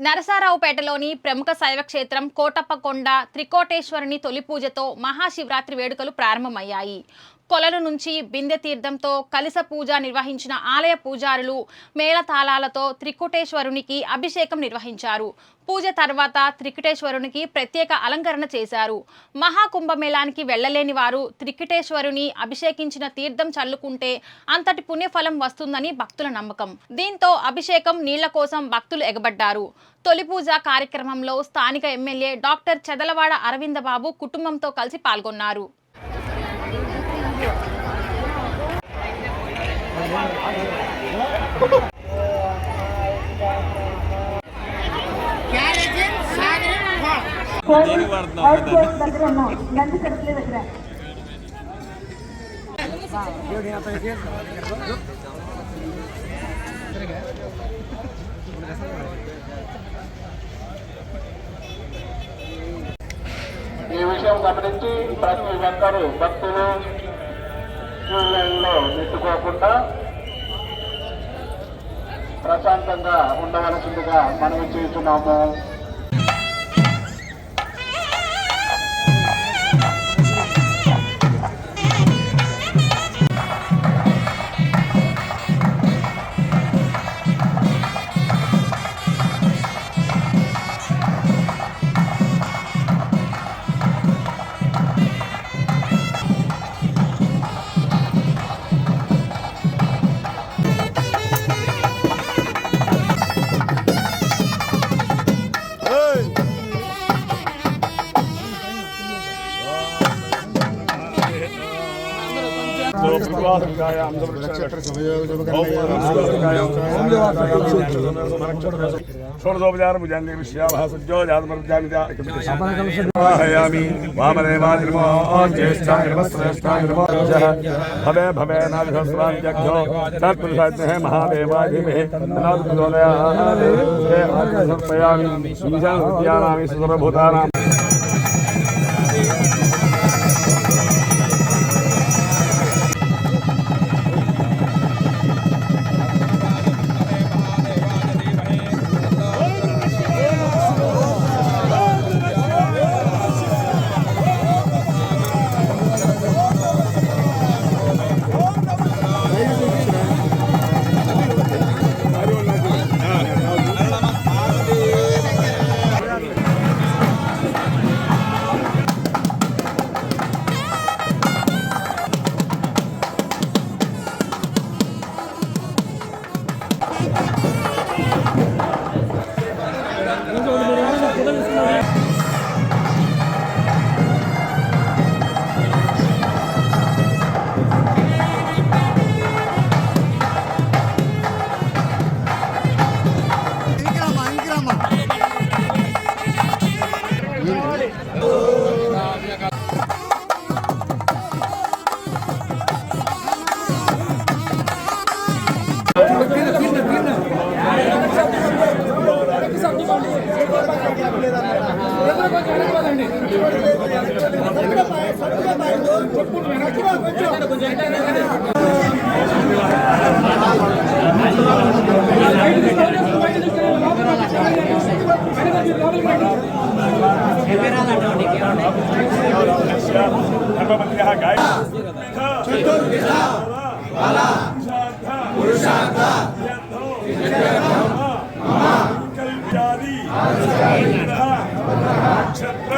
నరసారావుపేటలోని ప్రముఖ శైవ క్షేత్రం కోటప్పకొండ త్రికోటేశ్వరుని తొలి పూజతో మహాశివరాత్రి వేడుకలు ప్రారంభమయ్యాయి. కొలల నుంచి బిందె తీర్థంతో కలశ పూజ నిర్వహించిన ఆలయ పూజారులు మేళతాళాలతో త్రికుటేశ్వరునికి అభిషేకం నిర్వహించారు. పూజ తర్వాత త్రికుటేశ్వరునికి ప్రత్యేక అలంకరణ చేశారు. మహాకుంభమేళానికి వెళ్ళలేని వారు త్రికుటేశ్వరుని అభిషేకించిన తీర్థం చల్లుకుంటే అంతటి పుణ్యఫలం వస్తుందని భక్తుల నమ్మకం. దీంతో అభిషేకం నీళ్ళ కోసం భక్తులు ఎగబడ్డారు. తొలి పూజ కార్యక్రమంలో స్థానిక ఎమ్మెల్యే డాక్టర్ చెదలవాడ అరవిందబాబు కుటుంబంతో కలిసి పాల్గొన్నారు. ఈ విషయం గమనించి ప్రతి ఒక్కరూ భక్తులు క్యూ లైన్లో నెట్టుకోకుండా ప్రశాంతంగా ఉండవలసిందిగా మనవి చేస్తున్నాము. യാമി വാമനേവാതിർമോ ജ്യേഷ്ഠായ ഭവേ ഭവേ നാഗസ്വാന്യഘ്നോ തത്പ്രസാദ്മഹേ മഹാദേവാധിമഹേ അനാഥപ്രചോദയാമി ഈശാനസത്യാനാമി സുസർവഭൂതാനാം మహాదేవాధిమహే తన్నాదుప్రచోదయాత్ హే ఆత్మసర్పయామి ఈశాన సత్యానామి సుసర్వభూతానాం ధర్మపత్యः గాయ క్షత్ర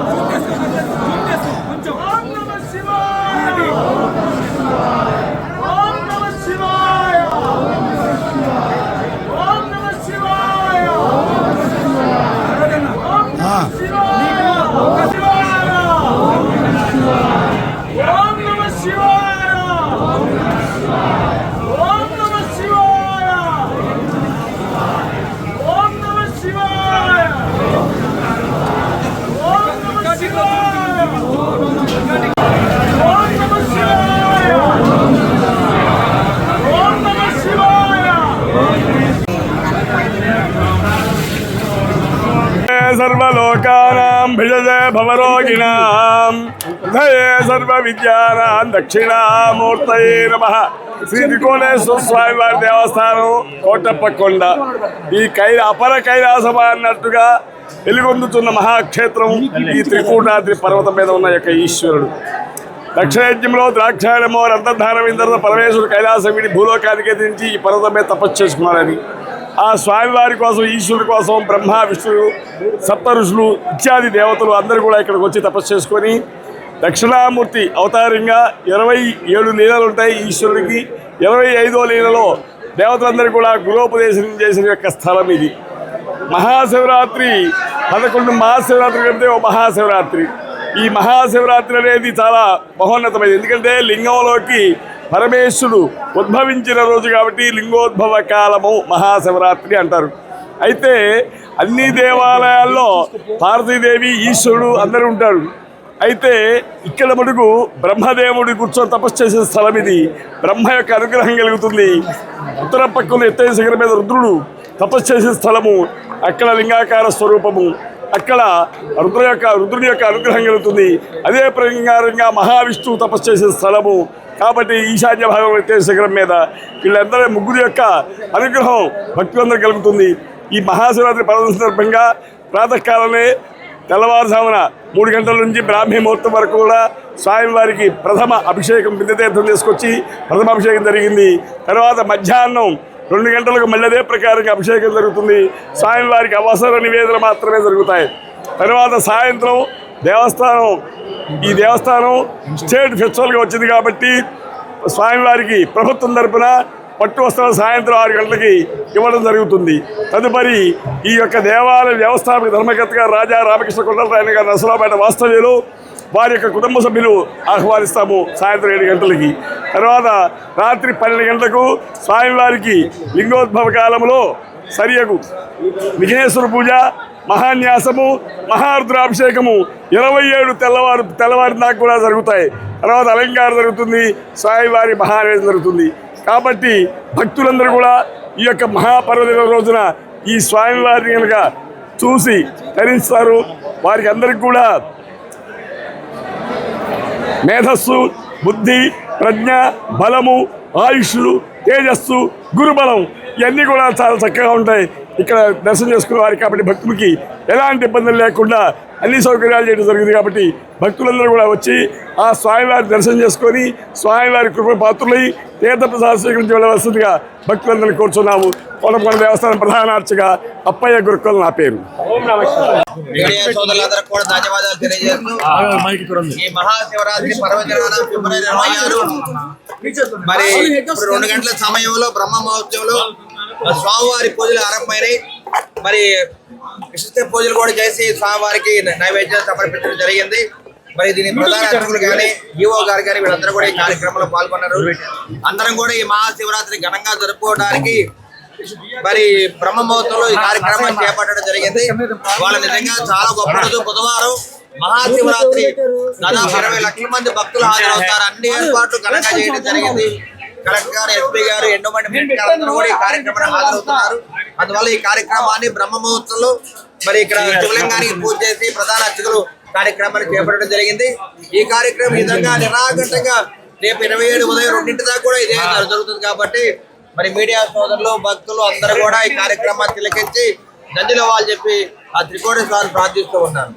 문대수 문대수 문정 సర్వలోకానాం భిజదే భవరోగిణాం హృదయే సర్వ విద్యానాం దక్షిణామూర్తయే నమ శ్రీ త్రికోణేశ్వర స్వామి వారి దేవస్థానం కోటప్పకొండ। ఈ కైల అపర కైలాసభ అన్నట్టుగా వెలుగొందుతున్న మహాక్షేత్రం ఈ త్రికూటాద్రి పర్వతం మీద ఉన్న యొక్క ఈశ్వరుడు. దక్షిణయజ్ఞంలో ద్రాక్షాయణమో రంధధారం తర్వాత పరమేశ్వరుడు కైలాసం విడి భూలోకానికి దించి ఈ పర్వతం మీద తపస్సు చేసుకున్నారని ఆ స్వామివారి కోసం ఈశ్వరుడి కోసం బ్రహ్మ విష్ణువు సప్త ఋషులు ఇత్యాది దేవతలు అందరూ కూడా ఇక్కడికి వచ్చి తపస్సు చేసుకొని దక్షిణామూర్తి అవతారంగా ఇరవై ఏడు లీలలు ఉంటాయి ఈశ్వరుడికి. ఇరవై ఐదో లీలలో దేవతలందరూ కూడా గురోపదేశం చేసిన యొక్క స్థలం ఇది. మహాశివరాత్రి పదకొండు మహాశివరాత్రి కంటే ఓ మహాశివరాత్రి. ఈ మహాశివరాత్రి అనేది చాలా మహోన్నతమైనది. ఎందుకంటే లింగంలోకి పరమేశ్వరుడు ఉద్భవించిన రోజు కాబట్టి లింగోద్భవ కాలము మహాశివరాత్రి అంటారు. అయితే అన్ని దేవాలయాల్లో పార్వతీదేవి ఈశ్వరుడు అందరూ ఉంటారు. అయితే ఇక్కడ మటుకు బ్రహ్మదేవుడి కూర్చొని తపస్సు చేసే స్థలం ఇది. బ్రహ్మ యొక్క అనుగ్రహం కలుగుతుంది. ఉత్తర పక్కన ఎత్తైన శిఖరం మీద రుద్రుడు తపస్సు చేసే స్థలము. అక్కడ లింగాకార స్వరూపము. అక్కడ రుద్ర యొక్క రుద్రుని యొక్క అనుగ్రహం కలుగుతుంది. అదే ప్రకారంగా మహావిష్ణువు తపస్సు చేసే స్థలము. కాబట్టి ఈశాన్య భాగం ఎత్తైన శిఖరం మీద. వీళ్ళందరూ ముగ్గురు యొక్క అనుగ్రహం భక్తులందరూ కలుగుతుంది. ఈ మహాశివరాత్రి పర్వ సందర్భంగా ప్రాతకాలమే తెల్లవారుజామున మూడు గంటల నుంచి బ్రాహ్మీ ముహూర్తం వరకు కూడా స్వామివారికి ప్రథమ అభిషేకం బిందతీర్థం తీసుకొచ్చి ప్రథమ అభిషేకం జరిగింది. తర్వాత మధ్యాహ్నం రెండు గంటలకు మళ్ళీ అదే ప్రకారంగా అభిషేకం జరుగుతుంది. స్వామివారికి అవసర నివేదన మాత్రమే జరుగుతాయి. తర్వాత సాయంత్రం దేవస్థానం ఈ దేవస్థానం స్టేట్ ఫెస్టివల్గా వచ్చింది కాబట్టి స్వామివారికి ప్రభుత్వం తరపున పట్టు వస్త్రాలు సాయంత్రం ఆరు గంటలకి ఇవ్వడం జరుగుతుంది. తదుపరి ఈ యొక్క దేవాలయ వ్యవస్థాపక ధర్మకర్తగా రాజా రామకృష్ణ కొండలరాయణ గారు నరసరావుపేట వాస్తవ్యులు వారి యొక్క కుటుంబ సభ్యులు ఆహ్వానిస్తాము సాయంత్రం ఏడు గంటలకి. తర్వాత రాత్రి పన్నెండు గంటలకు స్వామివారికి లింగోద్భవ కాలంలో సరియకు విఘ్నేశ్వర పూజ మహాన్యాసము మహారుద్రాభిషేకము ఇరవై ఏడు తెల్లవారు తెల్లవారి దాకా కూడా జరుగుతాయి. తర్వాత అలంకారం జరుగుతుంది స్వామివారి మహారాజం జరుగుతుంది. కాబట్టి భక్తులందరూ కూడా ఈ యొక్క మహాపర్వదిన రోజున ఈ స్వామివారిని కనుక చూసి ధరిస్తారు వారికి అందరికి కూడా మేధస్సు బుద్ధి ప్రజ్ఞ బలము ఆయుష్లు తేజస్సు గురుబలం ఇవన్నీ కూడా చాలా చక్కగా ఉంటాయి. ఇక్కడ దర్శనం చేసుకునేవారు కాబట్టి భక్తులకి ఎలాంటి ఇబ్బందులు లేకుండా అన్ని సౌకర్యాలు చేయడం జరిగింది కాబట్టి భక్తులందరూ కూడా వచ్చి ఆ స్వామివారి దర్శనం చేసుకొని స్వామివారి కృప పాత్రులై తీర్థప్రసాద స్వీకరించి వెళ్ళవలసిందిగా భక్తులందరినీ కోరుచున్నాము కోటకొండ దేవస్థానం ప్రధాన అర్చగా అప్పయ్య గురుక్కలు నా పేరు మరి రెండు గంటల సమయంలో బ్రహ్మ మహోత్సవంలో స్వామివారి పూజలు ఆరంభమైనాయి మరి విశిష్ట పూజలు కూడా చేసి స్వామివారికి నైవేద్యం సమర్పించడం జరిగింది. మరి దీని ప్రధాన అర్చకులు కానీ ఈవో గారు కానీ వీళ్ళందరూ కూడా ఈ కార్యక్రమంలో పాల్గొన్నారు. అందరం కూడా ఈ మహాశివరాత్రి ఘనంగా జరుపుకోవడానికి మరి బ్రహ్మ ముహూర్తంలో ఈ కార్యక్రమాన్ని చేపట్టడం జరిగింది. వాళ్ళ నిజంగా చాలా గొప్ప రోజు బుధవారం మహాశివరాత్రి. దాదాపు ఇరవై లక్షల మంది భక్తులు హాజరవుతారు. అన్ని ఏర్పాట్లు ఘనంగా చేయడం జరిగింది. కలెక్టర్ గారు ఎస్పీ గారు ఎన్నో మంది మినిస్టర్ అందరూ కూడా ఈ కార్యక్రమాన్ని హాజరవుతున్నారు. అందువల్ల ఈ కార్యక్రమాన్ని బ్రహ్మ ముహూర్తంలో మరి ఇక్కడ శివలింగానికి పూజ చేసి ప్రధాన అర్చకులు కార్యక్రమాన్ని చేపట్టడం జరిగింది. ఈ కార్యక్రమం ఈ విధంగా నిరాఘంటంగా రేపు ఇరవై ఏడు ఉదయం రెండింటి దాకా కూడా ఇదే జరుగుతుంది కాబట్టి మరి మీడియా సోదరులు భక్తులు అందరూ కూడా ఈ కార్యక్రమాన్ని తిలకించి నందిలో వాళ్ళు చెప్పి ఆ త్రికోణేశ్వరాన్ని ప్రార్థిస్తూ ఉన్నారు